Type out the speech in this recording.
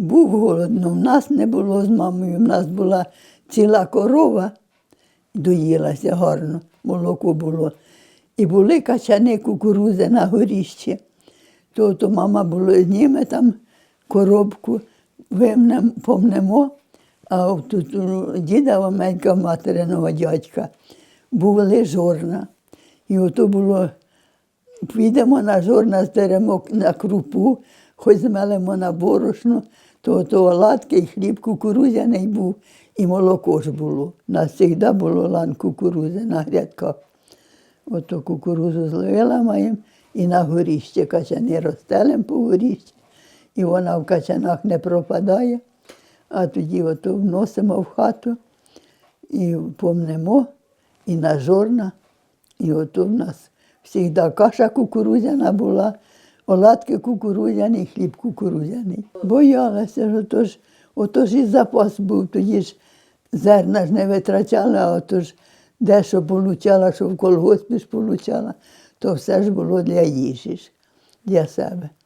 Був голодно, в нас не було з мамою, в нас була ціла корова, доїлася гарно, молоко було. І були качани кукурузи на горіщі. То, то мама було зніме там коробку, вимнем, помнемо, а тут у діда маленька материного дядька були жорна. І ото було, підемо на жорна, здеремо на крупу, хоч змелемо на борошно, то, то оладки і хліб кукурудзяний був, і молоко ж було. Нас завжди було лан кукурудзи на грядках. Ото кукурузу зловила маємо і на горіще качани розстелем по горіщі, і вона в качанах не пропадає. А тоді ото вносимо в хату і помнемо, і на жорна. І ото в нас завжди каша кукурудзяна була, оладки кукурудяні, хліб кукурудзяний. Боялася що то ж, ото ж і запас був, тоді ж зерна ж не витрачала, а то ж дещо получала, що в колгоспі ж получала, то все ж було для їжі, ж, для себе.